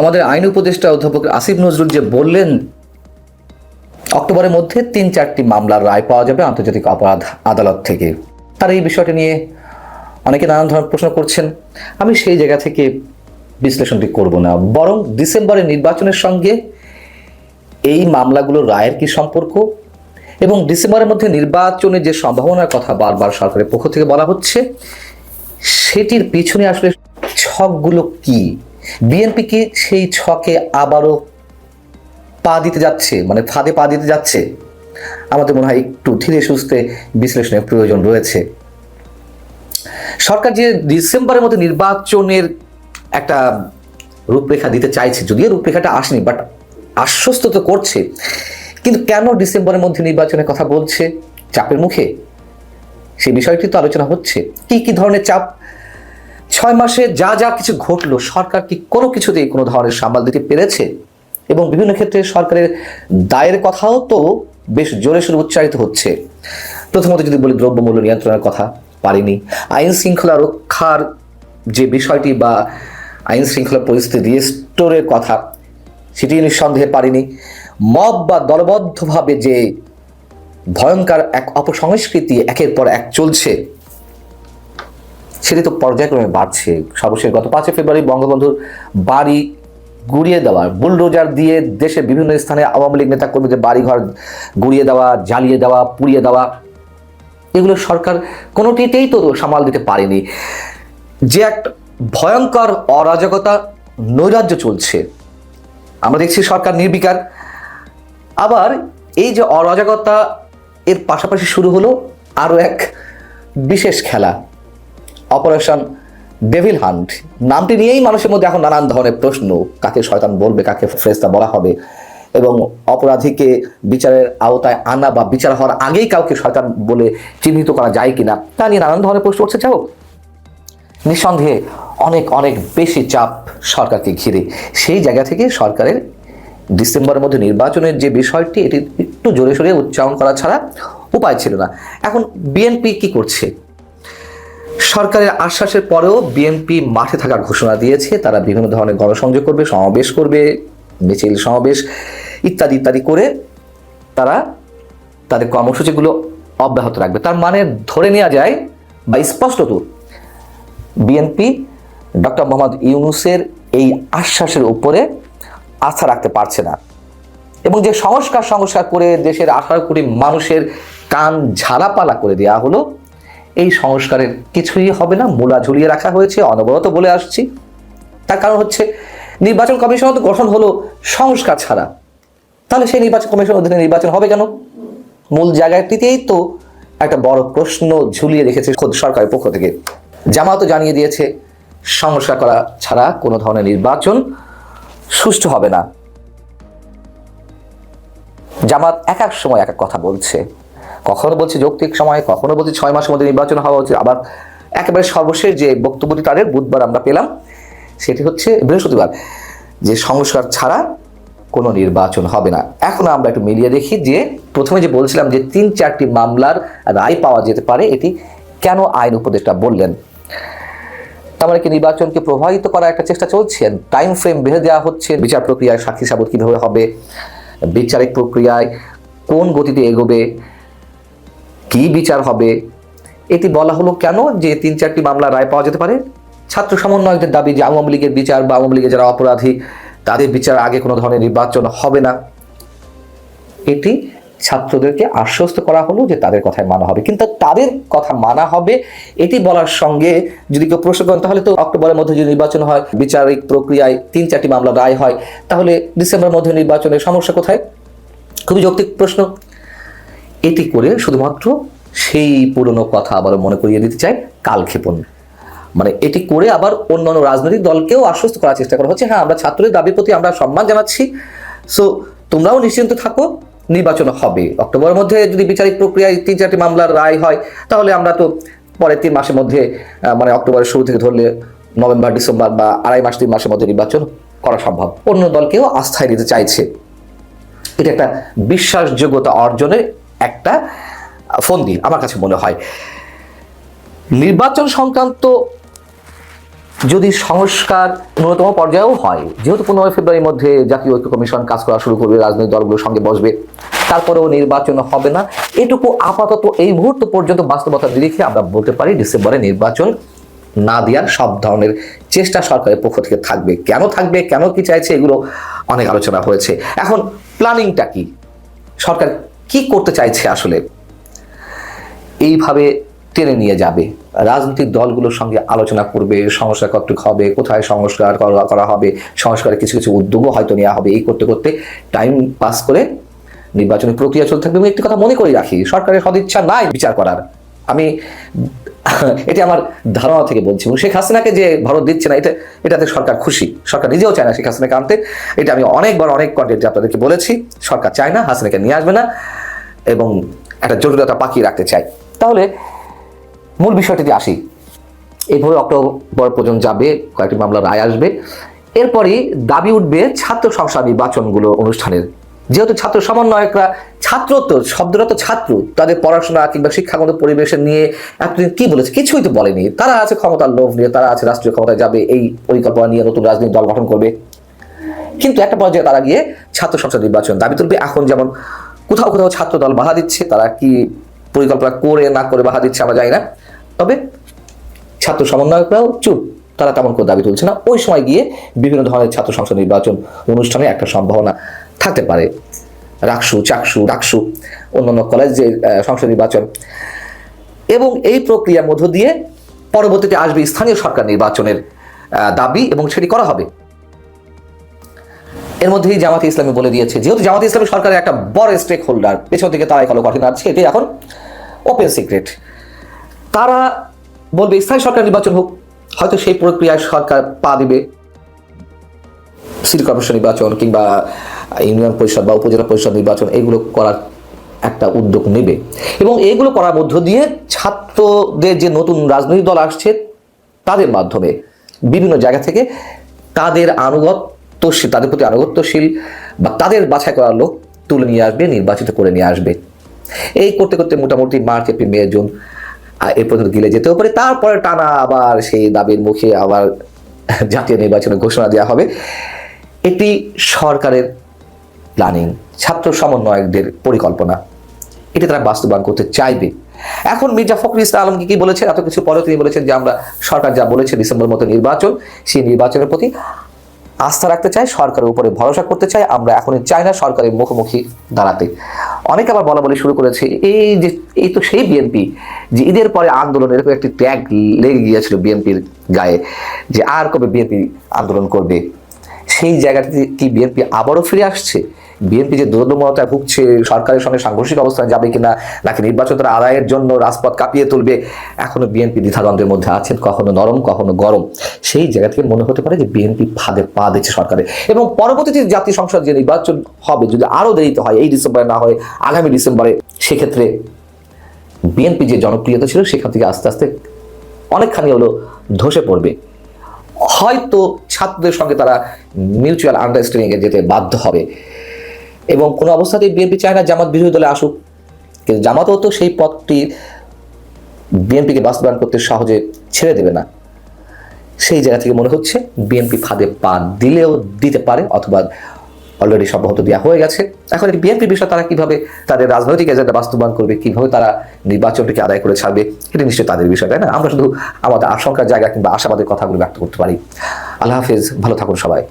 আমাদের আইন উপদেষ্টা অধ্যাপক আসিফ নজরুল যে বললেন, অক্টোবরের মধ্যে তিন চারটি মামলার রায় পাওয়া যাবে আন্তর্জাতিক অপরাধ আদালত থেকে। তার এই বিষয়টি নিয়ে অনেকে নানান ধরনের প্রশ্ন করছেন। আমি সেই জায়গা থেকে বিশ্লেষণটি করব না। বরং ডিসেম্বরের নির্বাচনের সঙ্গে এই মামলাগুলোর রায়ের কি সম্পর্ক? এবং ডিসেম্বরের মধ্যে নির্বাচনের যে সম্ভাবনার কথা বারবার সরকারের পক্ষ থেকে বলা হচ্ছে, সেটির পিছনে আসলে ছকগুলো কি? বিএনপি কি সেই ছকে আবারও পা দিতে যাচ্ছে? মানে ফাঁদে পা দিতে যাচ্ছে? আমাদের মনে হয় একটু ধীরে সুস্থে বিশ্লেষণের প্রয়োজন রয়েছে। সরকার যে ডিসেম্বরের মধ্যে নির্বাচনের একটা রূপরেখা দিতে চাইছে, যদিও রূপরেখাটা আসেনি, বাট আশ্বস্ত তো করছে। কিন্তু কেন ডিসেম্বরের মধ্যে নির্বাচনের কথা বলছে? চাপের মুখে? সেই বিষয়টি তো আলোচনা হচ্ছে। কি কি ধরনের চাপ ছয় মাসে যা যা কিছু ঘটলো, সরকার কি কোনো কিছুতেই কোনো ধরনের সামাল দিতে পেরেছে? এবং বিভিন্ন ক্ষেত্রে সরকারের দায়ের কথাও তো বেশ জোরে সোরে উচ্চারিত হচ্ছে। প্রথমত যদি বলি দ্রব্যমূল্য নিয়ন্ত্রণের কথা, পারিনি। আইন শৃঙ্খলা রক্ষার যে বিষয়টি বা আইন শৃঙ্খলা পরিস্থিতি রিস্টোরের কথা, সেটি নিঃসন্দেহে পারিনি। মব বা দলবদ্ধভাবে যে ভয়ঙ্কর এক অপসংস্কৃতি একের পর এক চলছে সেটি তো পর্যায়ক্রমে বাড়ছে। সর্বশেষ গত পাঁচই ফেব্রুয়ারি বঙ্গবন্ধুর বাড়ি গুড়িয়ে দেওয়া বুলডোজার দিয়ে দেশের বিভিন্ন স্থানে আওয়ামী লীগ নেতাকর্মীদের বাড়িঘর গুড়িয়ে দেওয়া, জ্বালিয়ে দেওয়া, পুড়িয়ে দেওয়া, এগুলো সরকার কোনোটিতেই তো সামাল দিতে পারেনি। যে এক ভয়ঙ্কর অরাজকতা নৈরাজ্য চলছে, আমরা দেখছি সরকার নির্বিকার। আবার এই যে অরাজকতা, এর পাশাপাশি শুরু হলো আরও এক বিশেষ খেলা। Operation Devil Hunt. নামটি নিয়েই মানুষের মধ্যে এখন নানান ধরনের প্রশ্ন, কাকে শয়তান বলবে, কাকে ফেরেস্তা বলা হবে। এবং অপরাধীকে বিচারের আওতায় আনা বা বিচার হওয়ার আগেই কাউকে শয়তান বলে চিহ্নিত করা যায় কিনা, তা নিয়ে নানান ধরনের প্রশ্ন উঠছে। যাও নিঃসন্দেহে অনেক অনেক বেশি চাপ সরকারকে ঘিরে। সেই জায়গা থেকে সরকারের ডিসেম্বরের মধ্যে নির্বাচনের যে বিষয়টি, এটি একটু জোরে সোরে উচ্চারণ করা ছাড়া উপায় ছিল না। এখন বিএনপি কি করছে? সরকারের আশ্বাসের পরেও বিএনপি মাঠে থাকার ঘোষণা দিয়েছে। তারা বিভিন্ন ধরনের গণসংযোগ করবে, সমাবেশ করবে, মিছিল, সমাবেশ ইত্যাদি ইত্যাদি করে তারা তাদের কর্মসূচিগুলো অব্যাহত রাখবে। তার মানে ধরে নেওয়া যায় বা স্পষ্টত বিএনপি ডক্টর মোহাম্মদ ইউনুসের এই আশ্বাসের উপরে আস্থা রাখতে পারছে না। এবং যে সংস্কার সংস্কার করে দেশের আঠারো কোটি মানুষের কান ঝালাপালা করে দেওয়া হলো এই সংস্কারের কিছুই হবে না, মূলা ঝুলিয়ে রাখা হয়েছে, অনবরত বলে আসছি। তার কারণ হচ্ছে, নির্বাচন কমিশন তো গঠন হলো সংস্কার ছাড়া। তাহলে সেই নির্বাচন কমিশন অধীনে নির্বাচন হবে কেন? মূল জায়গাটিতেই তো একটা বড় প্রশ্ন ঝুলিয়ে রেখেছে খোদ সরকারের পক্ষ থেকে। জামাতও জানিয়ে দিয়েছে, সংস্কার করা ছাড়া কোনো ধরনের নির্বাচন সুষ্ঠু হবে না। জামাত এক এক সময় এক এক কথা বলছে। কখনো বলছে যৌক্তিক সময়, কখনো বলছে ছয় মাসের মধ্যে নির্বাচন হওয়া উচিত। আবার একেবারে সর্বশেষ যে বক্তব্যটি তাদের, বুধবার আমরা পেলাম, সেটি হচ্ছে বৃহস্পতিবার, যে সংস্কার ছাড়া কোনো নির্বাচন হবে না। এখন আমরা একটু মিলিয়ে দেখি যে প্রথমে যে বলছিলাম যে তিন চারটি মামলার রায় পাওয়া যেতে পারে, এটি কেন আইন উপদেষ্টা বললেন? তার মানে কি নির্বাচনকে প্রভাবিত করার একটা চেষ্টা চলছে? টাইম ফ্রেম বেঁধে দেওয়া হচ্ছে, বিচার প্রক্রিয়ায় সাক্ষী সাবুত কীভাবে হবে? বিচারিক প্রক্রিয়ায় কোন গতিতে এগোবে? কি বিচার হবে? এটি বলা হলো কেন যে তিন চারটি মামলা রায় পাওয়া যেতে পারে? ছাত্র সমন্বয়কদের দাবি যে আওয়ামী লীগের বিচার বা আওয়ামী লীগের যারা অপরাধী, তাদের বিচার আগে কোনো ধরনের নির্বাচন হবে না। এটি ছাত্রদেরকে আশ্বস্ত করা হলো যে তাদের কথায় মানা হবে। কিন্তু তাদের কথা মানা হবে, এটি বলার সঙ্গে যদি কেউ প্রশ্ন করেন, তাহলে তো অক্টোবরের মধ্যে যদি নির্বাচন হয়, বিচারিক প্রক্রিয়ায় তিন চারটি মামলা রায় হয়, তাহলে ডিসেম্বরের মধ্যে নির্বাচনের সমস্যা কোথায়? খুবই যৌক্তিক প্রশ্ন। এটি করে শুধুমাত্র সেই পুরনো কথা আবার মনে করিয়ে দিতে চাই কালক্ষেপণ মানে এটি করে আবার অন্যান্য রাজনৈতিক দলকেও আশ্বস্ত করার চেষ্টা করা হচ্ছে। হ্যাঁ আমরা ছাত্রদের দাবির প্রতি আমরা সম্মান জানাচ্ছি। সো তোমরাও নিশ্চিন্ত থাকো, নির্বাচন হবে। অক্টোবরের মধ্যে যদি বিচারিক প্রক্রিয়ায় তিন চারটি মামলার রায় হয়, তাহলে আমরা তো পরের তিন মাসের মধ্যে মানে অক্টোবরের শুরু থেকে ধরলে নভেম্বর, ডিসেম্বর বা আড়াই মাস, তিন মাসের মধ্যে নির্বাচন করা সম্ভব। অন্য দলকেও আস্থায় দিতে চাইছে। এটা একটা বিশ্বাসযোগ্যতা অর্জনের একটা ফন্দি আমার কাছে মনে হয়। নির্বাচন সংক্রান্ত যদি সংস্কার ন্যূনতম পর্যায়েও হয়, যেহেতু পনেরোই ফেব্রুয়ারির মধ্যে জাতীয় ঐক্য কমিশন কাজ করা শুরু করবে, রাজনৈতিক দলগুলোর সঙ্গে বসবে, তারপরেও নির্বাচন হবে না। এটুকু আপাতত এই মুহূর্ত পর্যন্ত বাস্তবতা নিরিখে আমরা বলতে পারি, ডিসেম্বরে নির্বাচন না দেওয়ার সব ধরনের চেষ্টা সরকারের পক্ষ থেকে থাকবে। কেন থাকবে, কেন কি চাইছে, এগুলো অনেক আলোচনা হয়েছে। এখন প্ল্যানিংটা কি? সরকার কি করতে চাইছে আসলে? এইভাবে টেনে নিয়ে যাবে। রাজনৈতিক দলগুলোর সঙ্গে আলোচনা করবে, সংস্কার কতটুক হবে, কোথায় সংস্কার করা- হবে, সংস্কারের কিছু কিছু উদ্যোগও হয়তো নেওয়া হবে। এই করতে করতে টাইম পাস করে নির্বাচনী প্রক্রিয়া চলতে থাকবে। এবং একটি কথা মনে করে রাখি, সরকারের সদিচ্ছা নাই বিচার করার। আমি এটা আমার ধারণা থেকে বলছি। এবং শেখ হাসিনাকে যে ভারত দিচ্ছে না, এটা, এটাতে সরকার খুশি। সরকার নিজেও চায় না শেখ হাসিনাকে আনতে। এটা আমি অনেকবার অনেক কন্টেন্টে আপনাদেরকে বলেছি। সরকার চায় না, হাসিনাকে নিয়ে আসবে না। এবং একটা জটিলতা পাকিয়ে রাখতে চায় তাহলে মূল বিষয়টিতে আসি। এইভাবে অক্টোবর পর্যন্ত যাবে, কয়েকটি মামলার রায় আসবে। এরপরই দাবি উঠবে ছাত্র সংসদ নির্বাচনগুলো অনুষ্ঠানের। যেহেতু ছাত্র সমন্বয়করা ছাত্র তো শব্দটা তো ছাত্র, তাদের পড়াশোনা কিংবা শিক্ষাগত পরিবেশের নিয়ে এতদিন কি বলেছে কিছুই তো বলেনি। তারা আছে ক্ষমতার লোভ নিয়ে, তারা আছে রাষ্ট্রীয় ক্ষমতায় যাবে, এই পরিকল্পনা নিয়ে নতুন রাজনৈতিক দল গঠন করবে। কিন্তু একটা পর্যায়ে তারা গিয়ে ছাত্র সংসদ নির্বাচন দাবি তুলবে। এখন যেমন কোথাও কোথাও ছাত্র দল বাধা দিচ্ছে, তারা কি পরিকল্পনা করে না করে বাধা দিচ্ছে আমরা জানি না। তবে ছাত্র সমন্বয়করাও চুপ, তারা তেমন করে দাবি তুলছে না। ওই সময় গিয়ে বিভিন্ন ধরনের ছাত্র সংসদ নির্বাচন অনুষ্ঠানে একটা সম্ভাবনা থাকতে পারে। রাকসু, চাকসু ডাকসু অন্যান্য কলেজ যে সংসদ নির্বাচন। এবং এই প্রক্রিয়ার মধ্য দিয়ে পরবর্তীতে আসবে স্থানীয় সরকার নির্বাচনের দাবি এবং সেটি করা হবে। এর মধ্যেই জামাতে ইসলামী বলে দিয়েছে, যেহেতু জামাতে ইসলামী সরকারের একটা বড় স্টেক হোল্ডার পেছন থেকে তারাই কালো কঠিন আছে এটি এখন ওপেন সিক্রেট তারা বলবে স্থায়ী সরকার নির্বাচন হোক, হয়তো সেই প্রক্রিয়ায় সরকার পা দিবে। সিটি কর্পোরেশন নির্বাচন কিংবা ইউনিয়ন পরিষদ বা উপজেলা পরিষদ নির্বাচন, এগুলো করার একটা উদ্যোগ নেবে। এবং এগুলো করার মধ্য দিয়ে ছাত্রদের যে নতুন রাজনৈতিক দল আসছে, তাদের মাধ্যমে বিভিন্ন জায়গা থেকে তাদের আনুগত্যশীল তাদের প্রতি আনুগত্যশীল বা তাদের বাছাই করা লোক তুলে নিয়ে আসবে নির্বাচিত করে নিয়ে আসবে। এই করতে করতে মোটামুটি March April May June ah, এ পর্যন্ত গিলে যেতেও পারে। তারপরে টানা আবার সেই দাবির মুখে আবার জাতীয় নির্বাচনের ঘোষণা দেওয়া হবে। এটি সরকারের প্ল্যানিং ছাত্র সমন্বয়কদের পরিকল্পনা। এটি তারা বাস্তবায়ন করতে চাইবে। এখন মির্জা ফখরুল ইসলাম আলমকে কি বলেছেন? এত কিছু পরে তিনি বলেছেন যে আমরা সরকার যা বলেছে ডিসেম্বর মতো নির্বাচন সেই নির্বাচনের প্রতি আস্থা রাখতে চাই সরকারের উপরে ভরসা করতে চাই আমরা এখনই চাই না সরকারের মুখোমুখি দাঁড়াতে। অনেকে আবার বলা বলি শুরু করেছে, এই যে, এই তো সেই বিএনপি, যে ঈদের পরে আন্দোলন, এরকম একটি ট্যাগ লেগে গিয়েছিল বিএনপির গায়ে, যে আর কবে বিএনপি আন্দোলন করবে? সেই জায়গাটিতে কি বিএনপি আবারও ফিরে আসছে? বিএনপি যে দুর্দমতায় ভুগছে, সরকারের সঙ্গে সাংঘর্ষিক অবস্থানে যাবে কিনা, নাকি নির্বাচন তারা আদায়ের জন্য রাজপথ কাঁপিয়ে তুলবে, এখনও বিএনপি দ্বিধাদ্বন্দ্বের মধ্যে আছেন, কখনো নরম, কখনো গরম। সেই জায়গা থেকে মনে হতে পারে যে বিএনপি ফাঁদে পা দিচ্ছে সরকারে। এবং পরবর্তীতে জাতীয় সংসদ যে নির্বাচন হবে, যদি আরও দেরিতে হয়, এই ডিসেম্বরে না হয়, আগামী ডিসেম্বরে, সেক্ষেত্রে বিএনপি যে জনপ্রিয়তা ছিল, সেখান থেকে আস্তে আস্তে অনেকখানি হলো ধসে পড়বে। হয়তো ছাত্রদের সঙ্গে তারা মিউচুয়াল আন্ডারস্ট্যান্ডিংয়ে যেতে বাধ্য হবে। এবং কোনো অবস্থাতেই বিএনপি চায় না জামাত বিরোধী দলে আসুক। কিন্তু জামাতও তো সেই পথটি বিএনপিকে বাস্তবায়ন করতে সহজে ছেড়ে দেবে না। সেই জায়গা থেকে মনে হচ্ছে বিএনপি ফাঁদে পা দিলেও দিতে পারে অথবা অলরেডি সম্ভবত দেওয়া হয়ে গেছে। এখন এই বিএনপির বিষয় তারা কীভাবে তাদের রাজনৈতিক এজেন্ডা বাস্তবায়ন করবে, কীভাবে তারা নির্বাচনটিকে আদায় করে ছাড়বে, এটা নিশ্চয়ই তাদের বিষয়, তাই না? আমরা শুধু আমাদের আশঙ্কার জায়গা কিংবা আশাবাদের কথাগুলো ব্যক্ত করতে পারি। আল্লাহ হাফিজ, ভালো থাকুন সবাই।